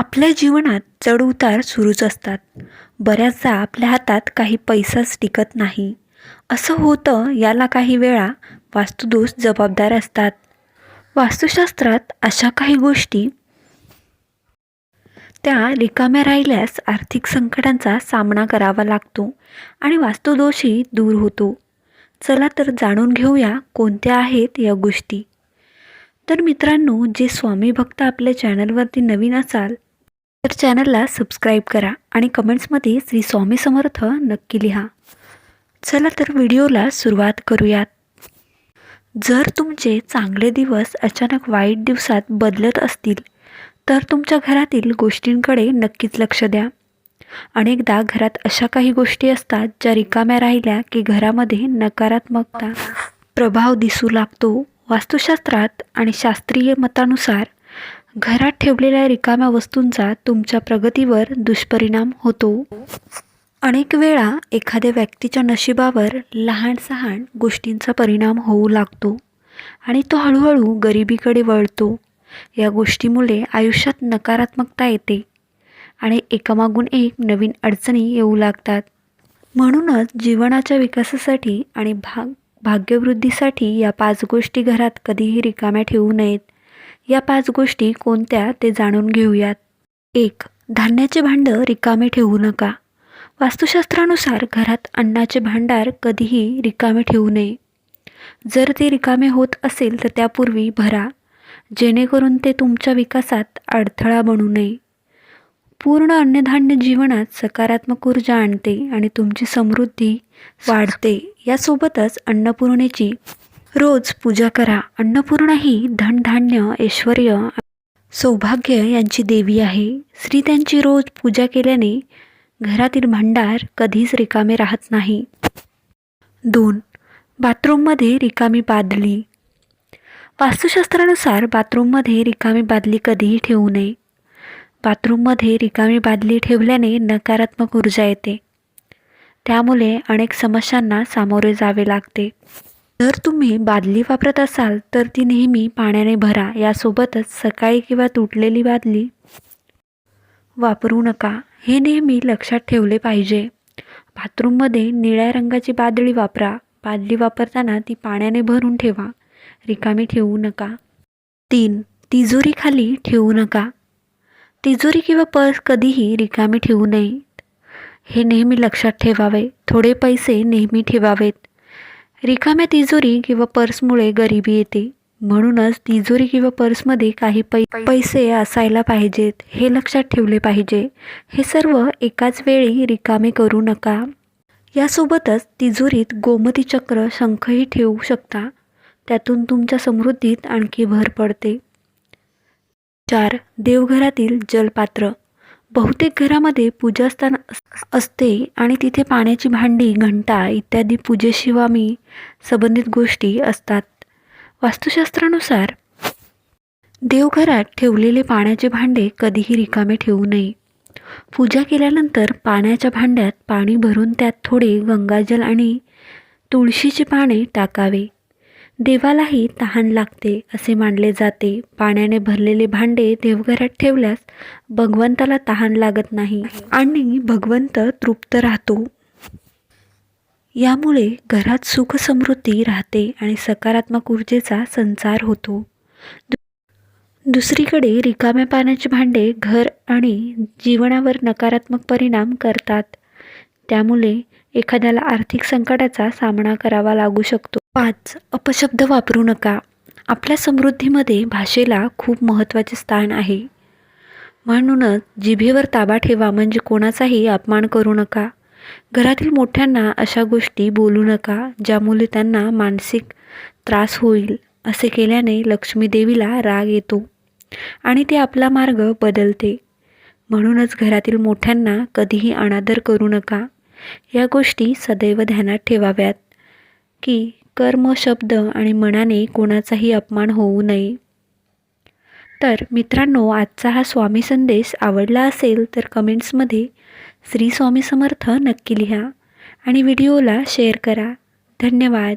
आपल्या जीवनात चढउतार सुरूच असतात. बऱ्याचदा आपल्या हातात काही पैसाच टिकत नाही. असं होतं याला काही वेळा वास्तुदोष जबाबदार असतात. वास्तुशास्त्रात अशा काही गोष्टी त्या रिकाम्या राहिल्यास आर्थिक संकटांचा सामना करावा लागतो आणि वास्तुदोषही दूर होतो. चला तर जाणून घेऊया कोणत्या आहेत या गोष्टी. तर मित्रांनो जे स्वामी भक्त आपल्या चॅनलवरती नवीन असाल तर चॅनलला सबस्क्राईब करा आणि कमेंट्समध्ये श्री स्वामी समर्थ नक्की लिहा. चला तर व्हिडिओला सुरुवात करूयात. जर तुमचे चांगले दिवस अचानक वाईट दिवसात बदलत असतील तर तुमच्या घरातील गोष्टींकडे नक्कीच लक्ष द्या. अनेकदा घरात अशा काही गोष्टी असतात ज्या रिकाम्या राहिल्या की घरामध्ये नकारात्मकता प्रभाव दिसू लागतो. वास्तुशास्त्रात आणि शास्त्रीय मतानुसार घरात ठेवलेल्या रिकाम्या वस्तूंचा तुमच्या प्रगतीवर दुष्परिणाम होतो. अनेक वेळा एखाद्या व्यक्तीच्या नशिबावर लहान सहान गोष्टींचा परिणाम होऊ लागतो आणि तो हळूहळू गरिबीकडे वळतो. या गोष्टीमुळे आयुष्यात नकारात्मकता येते आणि एकामागून एक नवीन अडचणी येऊ लागतात. म्हणूनच जीवनाच्या विकासासाठी आणि भाग भाग्यवृद्धीसाठी या पाच गोष्टी घरात कधीही रिकाम्या ठेवू नयेत. या पाच गोष्टी कोणत्या ते जाणून घेऊयात. एक धान्याचे भांडं रिकामे ठेवू नका. वास्तुशास्त्रानुसार घरात अन्नाचे भांडार कधीही रिकामे ठेवू नये. जर ते रिकामे होत असेल तर त्यापूर्वी भरा जेणेकरून ते तुमच्या विकासात अडथळा बनू नये. पूर्ण अन्नधान्य जीवनात सकारात्मक ऊर्जा आणते आणि तुमची समृद्धी वाढते. यासोबतच अन्नपूर्णेची रोज पूजा करा. अन्नपूर्णा ही धनधान्य ऐश्वर सौभाग्य यांची देवी आहे. श्री त्यांची रोज पूजा केल्याने घरातील भांडार कधीच रिकामे राहत नाही. दोन. बाथरूममध्ये रिकामी बादली. वास्तुशास्त्रानुसार बाथरूममध्ये रिकामी बादली कधीही ठेवू नये. बाथरूममध्ये रिकामी बादली ठेवल्याने नकारात्मक ऊर्जा येते. त्यामुळे अनेक समस्यांना सामोरे जावे लागते. जर तुम्ही बादली वापरत असाल तर ती नेहमी पाण्याने भरा. यासोबतच सकाळी किंवा तुटलेली बादली वापरू नका. हे नेहमी लक्षात ठेवले पाहिजे. बाथरूममध्ये निळ्या रंगाची बादली वापरा. बादली वापरताना ती पाण्याने भरून ठेवा. रिकामी ठेवू नका. तीन तिजोरीखाली ठेवू नका. तिजोरी किंवा पर्स कधीही रिकामी ठेवू नये. हे नेहमी लक्षात ठेवावे. थोडे पैसे नेहमी ठेवावेत. रिकाम्या तिजोरी किंवा पर्समुळे गरिबी येते. म्हणूनच तिजोरी किंवा पर्समध्ये काही पै पैसे असायला पाहिजेत हे लक्षात ठेवले पाहिजे. हे सर्व एकाच वेळी रिकामे करू नका. यासोबतच तिजोरीत गोमती चक्र शंखही ठेवू शकता. त्यातून तुमच्या समृद्धीत आणखी भर पडते. चार देवघरातील जलपात्र. बहुतेक घरामध्ये पूजास्थान असते आणि तिथे पाण्याची भांडी घंटा इत्यादी पूजेशिवामी संबंधित गोष्टी असतात. वास्तुशास्त्रानुसार देवघरात ठेवलेले पाण्याचे भांडे कधीही रिकामे ठेवू नये. पूजा केल्यानंतर पाण्याच्या भांड्यात पाणी भरून त्यात थोडे गंगाजल आणि तुळशीची पाने टाकावे. देवालाही तहान लागते असे मानले जाते. पाण्याने भरलेले भांडे देवघरात ठेवल्यास भगवंताला तहान लागत नाही आणि भगवंत तृप्त राहतो. यामुळे घरात सुख समृद्धी राहते आणि सकारात्मक ऊर्जेचा संचार होतो. दुसरीकडे रिकाम्या पाण्याचे भांडे घर आणि जीवनावर नकारात्मक परिणाम करतात. त्यामुळे एखाद्याला आर्थिक संकटाचा सामना करावा लागू शकतो. पाच अपशब्द वापरू नका. आपल्या समृद्धीमध्ये भाषेला खूप महत्त्वाचे स्थान आहे. म्हणूनच जिभेवर ताबा ठेवा म्हणजे कोणाचाही अपमान करू नका. घरातील मोठ्यांना अशा गोष्टी बोलू नका ज्यामुळे त्यांना मानसिक त्रास होईल असे केल्याने लक्ष्मी देवीला राग येतो आणि ते आपला मार्ग बदलते. म्हणूनच घरातील मोठ्यांना कधीही अनादर करू नका. या गोष्टी सदैव ध्यानात ठेवाव्यात की कर्म शब्द आणि मनाने कोणाचाही अपमान होऊ नये. तर मित्रांनो आजचा हा स्वामी संदेश आवडला असेल तर कमेंट्समध्ये श्री स्वामी समर्थ नक्की लिहा आणि व्हिडिओला शेअर करा. धन्यवाद.